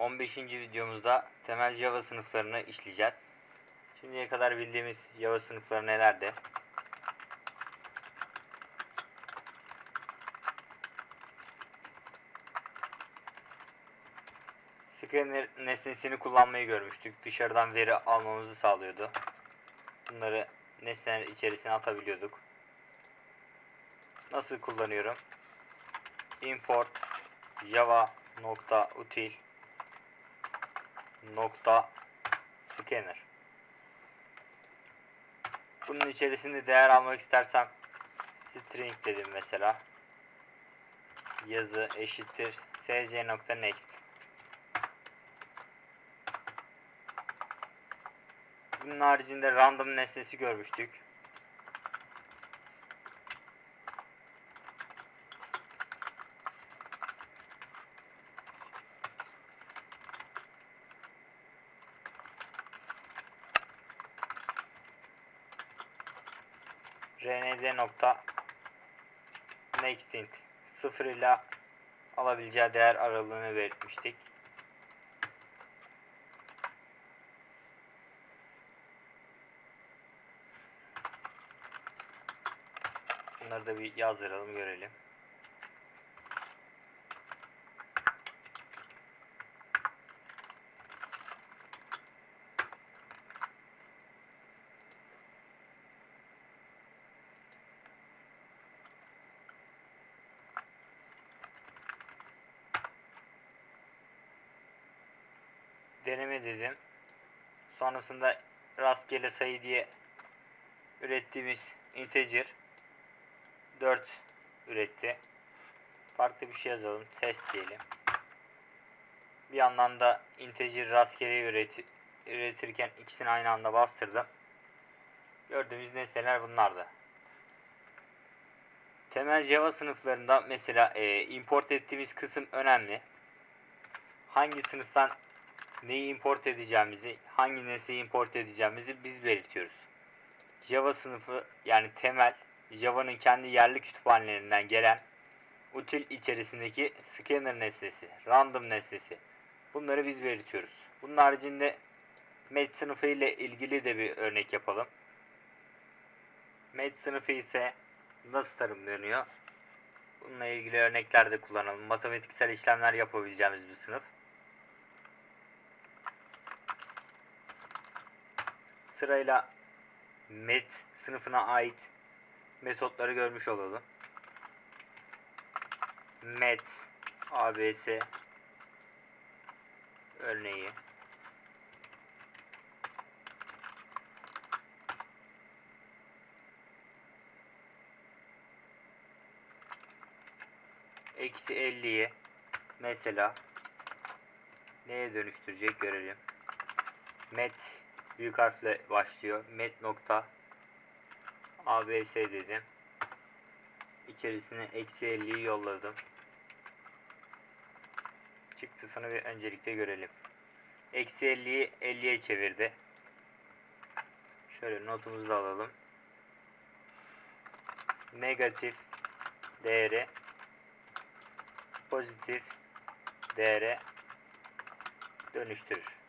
15. videomuzda temel Java sınıflarını işleyeceğiz. Şimdiye kadar bildiğimiz Java sınıfları nelerdi? Scanner nesnesini kullanmayı görmüştük. Dışarıdan veri almamızı sağlıyordu. Bunları nesneler içerisine atabiliyorduk. Nasıl kullanıyorum? Import java nokta scanner. Bunun içerisinde değer almak istersem string dedim mesela. Yazı eşittir sc nokta next. Bunun haricinde random nesnesi görmüştük. Rnd nokta nextint 0 ile alabileceği değer aralığını belirtmiştik. Bunları da bir yazdıralım görelim. Deneme dedim. Sonrasında rastgele sayı diye ürettiğimiz integer 4 üretti. Farklı bir şey yazalım. Test diyelim. Bir yandan da integer rastgele üreti, üretirken ikisini aynı anda bastırdım. Gördüğümüz nesneler bunlardı. Temel Java sınıflarında mesela e, import ettiğimiz kısım önemli. Hangi sınıftan neyi import edeceğimizi, hangi nesneyi import edeceğimizi biz belirtiyoruz. Java sınıfı yani temel Java'nın kendi yerli kütüphanelerinden gelen util içerisindeki scanner nesnesi, random nesnesi. Bunları biz belirtiyoruz. Bunun haricinde match sınıfı ile ilgili de bir örnek yapalım. Match sınıfı ise nasıl tanımlanıyor? Bununla ilgili örnekler de kullanalım. Matematiksel işlemler yapabileceğimiz bir sınıf. Sırayla met sınıfına ait metotları görmüş olalım. Met abs örneği eksi 50'yi mesela neye dönüştürecek görelim. Met büyük harfle başlıyor. Met nokta abs dedim. İçerisine eksi 50'yi yolladım. Çıktısını bir öncelikle görelim. Eksi 50'yi 50'ye çevirdi. Şöyle notumuzu da alalım. Negatif değeri pozitif değere dönüştürür.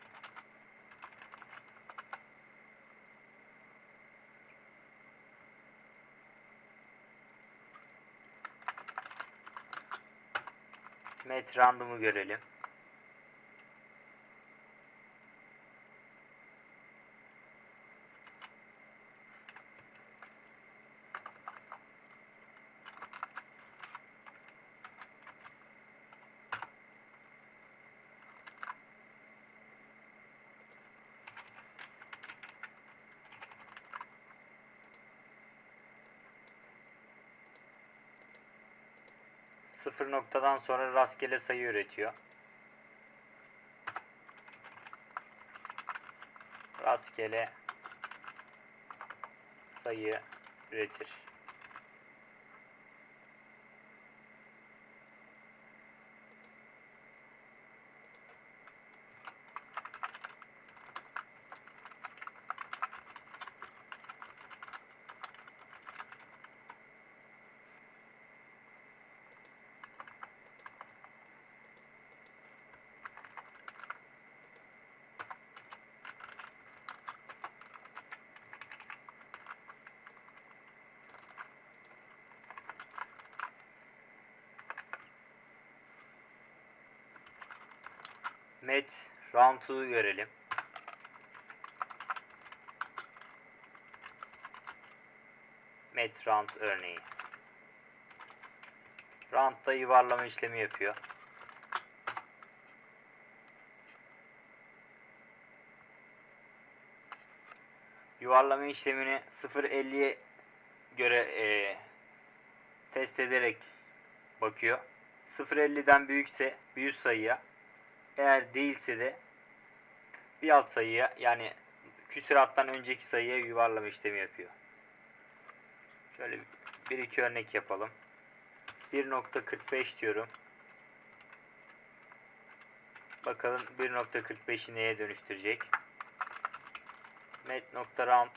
Met random'u görelim. Sıfır noktadan sonra rastgele sayı üretiyor. Rastgele sayı üretir. Met round'u görelim. Met round örneği. Round'da yuvarlama işlemi yapıyor. Yuvarlama işlemini 0.50'ye göre e, test ederek bakıyor. 0.50'den büyükse üst sayıya, eğer değilse de bir alt sayıya yani küsurattan önceki sayıya yuvarlama işlemi yapıyor. Şöyle bir iki örnek yapalım. 1.45 diyorum. Bakalım 1.45'i neye dönüştürecek? Met.round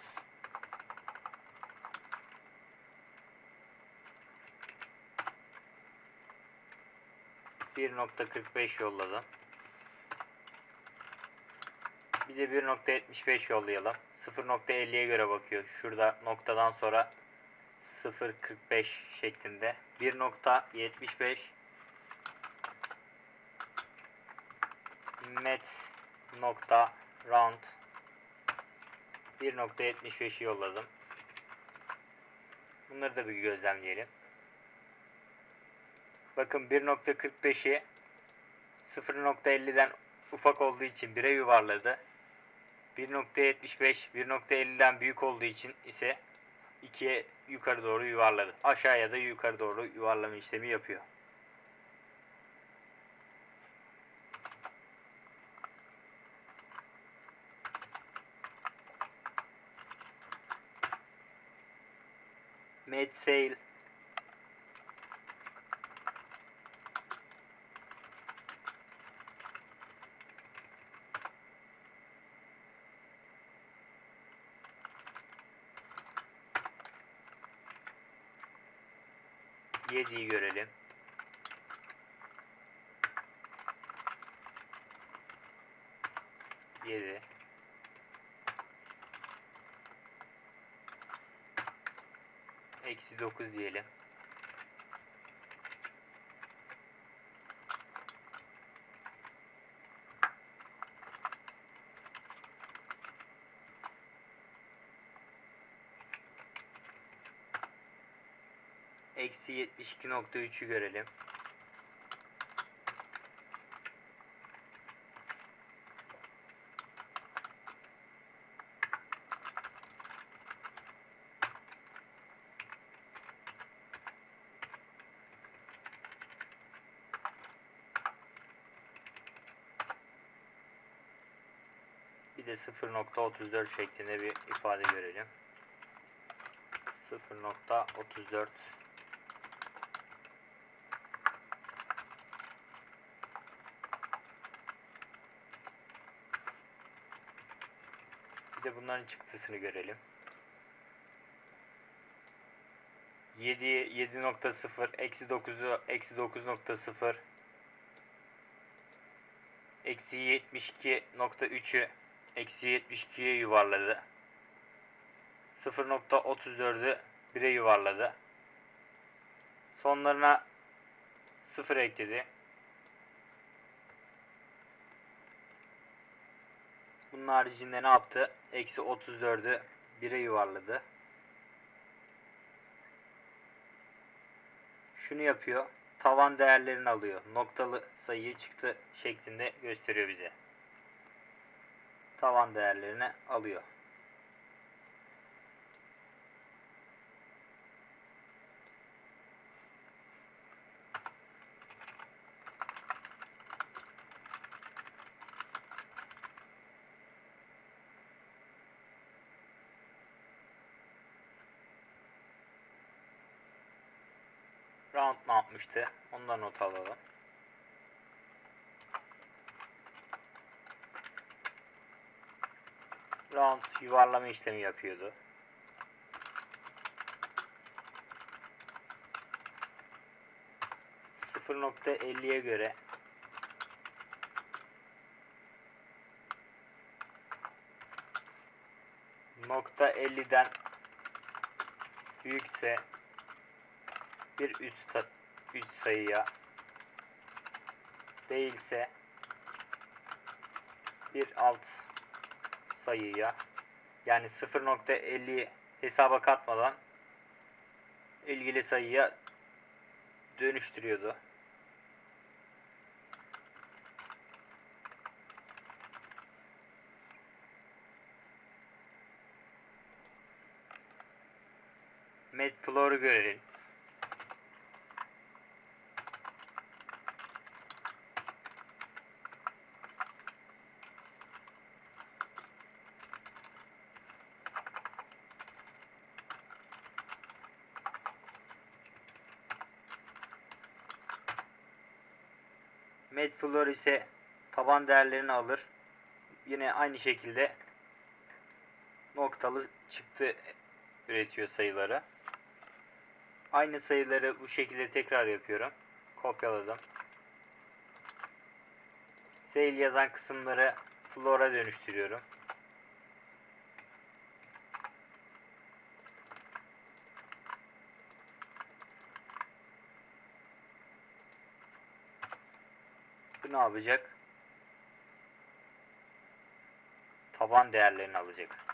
1.45 yolladım. Bir de 1.75 yollayalım. 0.50'ye göre bakıyor. Şurada noktadan sonra 0.45 şeklinde. 1.75 met nokta round 1.75'i yolladım. Bunları da bir gözlemleyelim. Bakın 1.45'i 0.50'den ufak olduğu için 1'e yuvarladı. 1.75 1.50'den büyük olduğu için ise 2'ye yukarı doğru yuvarladı. Aşağıya da yukarı doğru yuvarlama işlemi yapıyor. Made sale Yediği görelim. Yedi. Eksi dokuz diyelim. Eksi 72.3'ü görelim. Bir de 0.34 şeklinde bir ifade görelim. 0.34 bunların çıktısını görelim. 7 7.0 eksi 9'u eksi 9.0 eksi 72.3'ü eksi 72'ye yuvarladı. 0.34'ü 1'e yuvarladı. Sonlarına 0 ekledi. Bunun haricinde ne yaptı? Eksi 34'ü 1'e yuvarladı. Şunu yapıyor. Tavan değerlerini alıyor. Noktalı sayıyı çıktı şeklinde gösteriyor bize. Tavan değerlerini alıyor. Round ne yapmıştı? Ondan not alalım. Round yuvarlama işlemi yapıyordu. Sıfır nokta elliye göre nokta 50'den büyükse bir üst, üst sayıya değilse bir alt sayıya yani 0.50'yi hesaba katmadan ilgili sayıya dönüştürüyordu. Medfloor'u görelim. Medfloor ise taban değerlerini alır. Yine aynı şekilde noktalı çıktı üretiyor sayıları. Aynı sayıları bu şekilde tekrar yapıyorum. Kopyaladım. Sale yazan kısımları Flora dönüştürüyorum. Ne yapacak? Taban değerlerini alacak.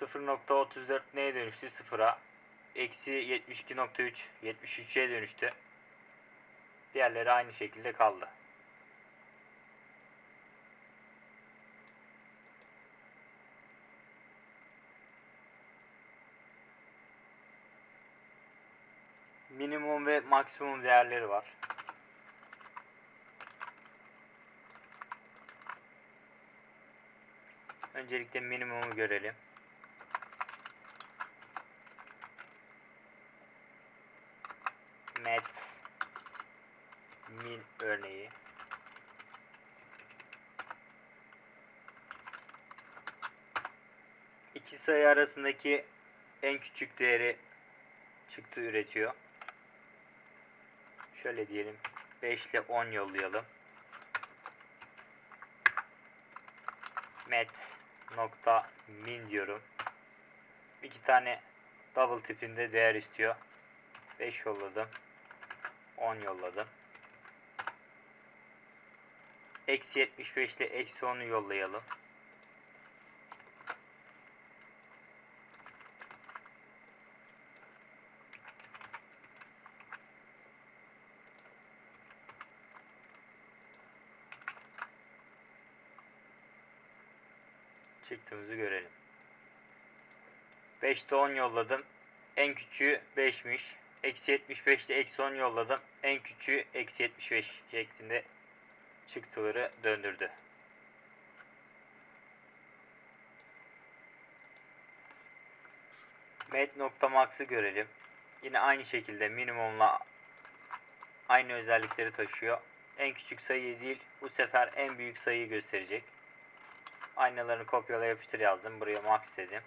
.34 neye dönüştü? Sıfıra. Eksi 72.3 73'e dönüştü. Diğerleri aynı şekilde kaldı. Minimum ve maksimum değerleri var. Öncelikle minimumu görelim. Met min örneği. İki sayı arasındaki en küçük değeri çıktı üretiyor. Şöyle diyelim. 5 ile 10 yollayalım. Met min diyorum. İki tane double tipinde değer istiyor. 5 yolladım. 10 yolladım. Eksi 75 ile eksi 10'u yollayalım. Çıktığımızı görelim. 5'te 10 yolladım. En küçüğü 5'miş. Eksi 75'te eksi 10 yolladım. En küçüğü eksi 75 şeklinde çıktıları döndürdü. Med.max'ı görelim. Yine aynı şekilde minimumla aynı özellikleri taşıyor. En küçük sayıyı değil bu sefer en büyük sayıyı gösterecek. Aynalarını kopyala yapıştır yazdım. Buraya max dedim.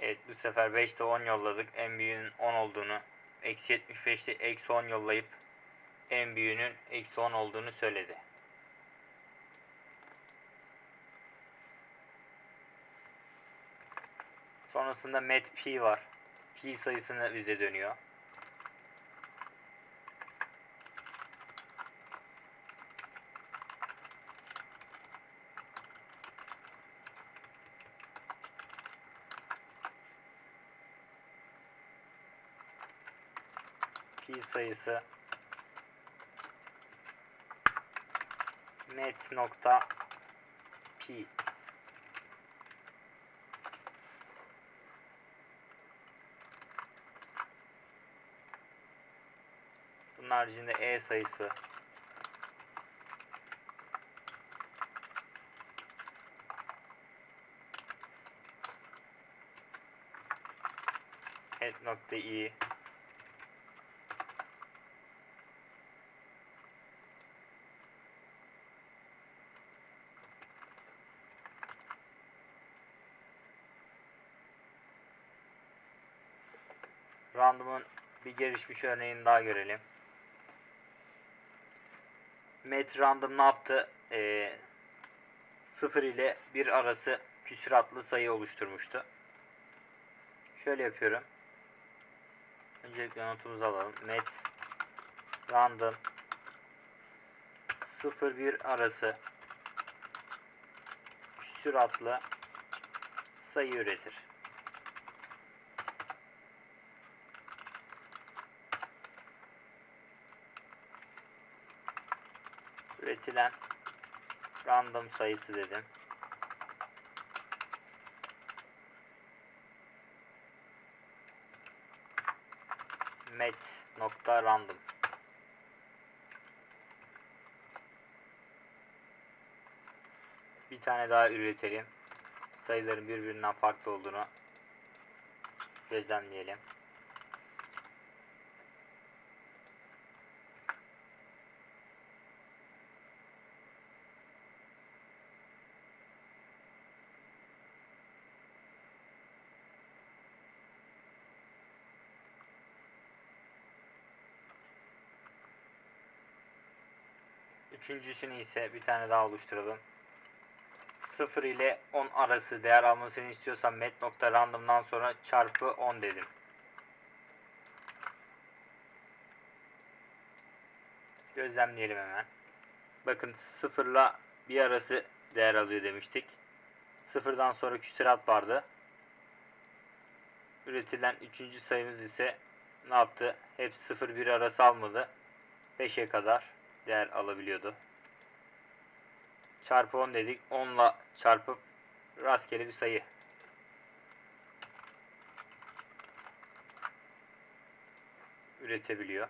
Evet bu sefer 5'te 10 yolladık. En büyüğünün 10 olduğunu eksi 75'te eksi 10 yollayıp en büyüğünün eksi 10 olduğunu söyledi. Sonrasında met p var. P sayısını bize dönüyor. Pi sayısı. Net nokta pi Bunun haricinde e sayısı. Et nokta i Random'un bir gelişmiş örneğini daha görelim. Met Random ne yaptı? Ee, 0 ile 1 arası küsuratlı sayı oluşturmuştu. Şöyle yapıyorum. Öncelikle notumuzu alalım. Met random 0-1 arası küsuratlı sayı üretir. Üretilen random sayısı dedim. met nokta random. Bir tane daha üretelim. Sayıların birbirinden farklı olduğunu gözlemleyelim Üçüncüsünü ise bir tane daha oluşturalım. 0 ile 10 arası değer almasını istiyorsam met.random'dan sonra çarpı 10 dedim. Gözlemleyelim hemen. Bakın 0 ile 1 arası değer alıyor demiştik. 0'dan sonra küsurat vardı. Üretilen 3. sayımız ise ne yaptı? Hep 0-1 arası almadı. 5'e kadar değer alabiliyordu. Çarpı 10 dedik. 10 ile çarpıp rastgele bir sayı. Üretebiliyor.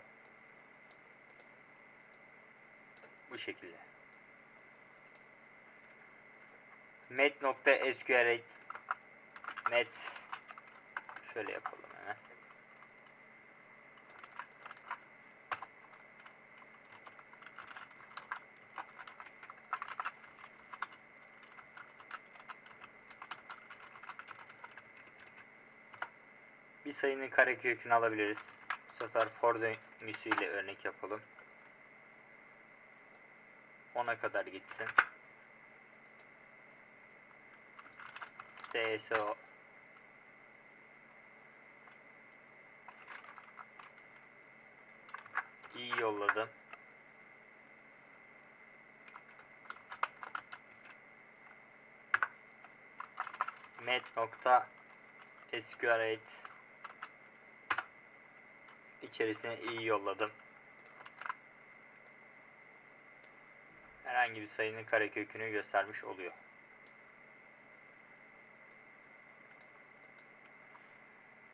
Bu şekilde. met.sql met şöyle yapalım hemen. Bir sayının karekökünü alabiliriz. Bu sefer for döngüsüyle örnek yapalım. 10'a kadar gitsin. SSO iyi yolladım. met nokta SQLite içerisine iyi yolladım. Herhangi bir sayının karekökünü göstermiş oluyor.